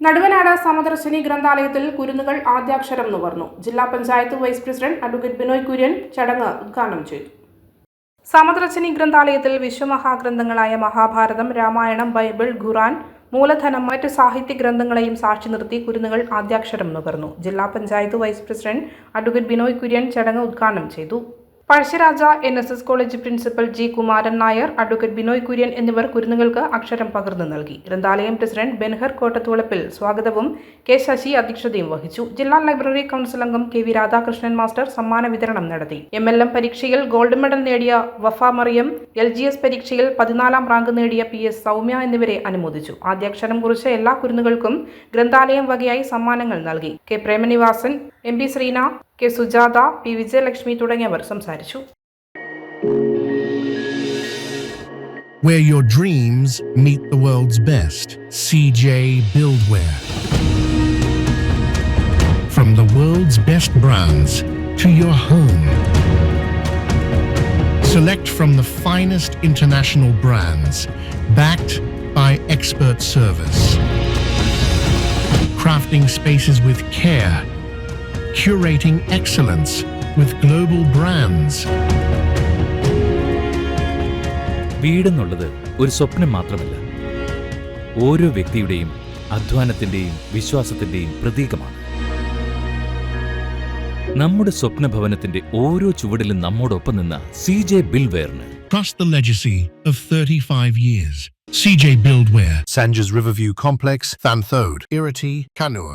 നടുവനാട് സമദർശിനി ഗ്രന്ഥാലയത്തിൽ കുരുന്നുകൾ ആദ്യാക്ഷരം നുകർന്നു ജില്ലാ panchayat vice president advocate Binoy Kurian ചടങ്ങ് ഉദ്ഘാടനം ചെയ്തു. സമദർശിനി ഗ്രന്ഥാലയത്തിൽ വിശ്വമഹാഗ്രന്ഥങ്ങളായ മഹാഭാരതം രാമായണം ബൈബിൾ ഖുറാൻ മൂലധനം മറ്റ് സാഹിത്യ ഗ്രന്ഥങ്ങളെയും സാക്ഷി നിർത്തി കുരുന്നുകൾ ആദ്യാക്ഷരം നുകർന്നു ജില്ലാ panchayat vice president advocate Binoy Kurian ചടങ്ങ് ഉദ്ഘാടനം ചെയ്തു. Pazhassiraja N S S college principal G Kumaran Nair advocate Binoy Kurian എന്നിവർ കുരുന്നുകൾക്ക് അക്ഷരം പകർന്നു നൽകി. ഗ്രന്ഥാലയം പ്രസിഡന്റ് ബെൻഹർ കോട്ടത്തുളപ്പിൽ സ്വാഗതവും കെ ശശി അധ്യക്ഷതയും വഹിച്ചു. ജില്ലാ ലൈബ്രറി കൗൺസിൽ അംഗം കെ വി രാധാകൃഷ്ണൻ മാസ്റ്റർ സമ്മാന വിതരണം നടത്തി. എം എൽ എം പരീക്ഷയിൽ ഗോൾഡ് മെഡൽ നേടിയ Wafa Mariyam L G S പരീക്ഷയിൽ പതിനാലാം റാങ്ക് നേടിയ പി എസ് സൗമ്യ എന്നിവരെ അനുമോദിച്ചു. ആദ്യാക്ഷരം കുറിച്ച എല്ലാ കുരുന്നുകൾക്കും ഗ്രന്ഥാലയം വകയായി സമ്മാനങ്ങൾ നൽകി. K Premanivasan M P Sreena K Sujatha P Vijayalakshmi തുടങ്ങിയവർ സംസാരിച്ചു Where your dreams meet the world's best. CJ Buildwear. From the world's best brands to your home. Select from the finest international brands, backed by expert service. Crafting spaces with care. Curating excellence with global brands. വീടെന്നുള്ളത് ഒരു സ്വപ്നം മാത്രമല്ല ഓരോ വ്യക്തിയുടെയും അധ്വാനത്തിന്റെയും വിശ്വാസത്തിന്റെയും പ്രതീകമാണ് നമ്മുടെ സ്വപ്ന ഭവനത്തിന്റെ ഓരോ ചുവടിലും നമ്മോടൊപ്പം നിന്ന സി ജെ ബിൽവെയറിന് Trust the legacy of 35 years. CJ Buildware, Sanjas Riverview Complex, Thanthode, Irati, Kannur.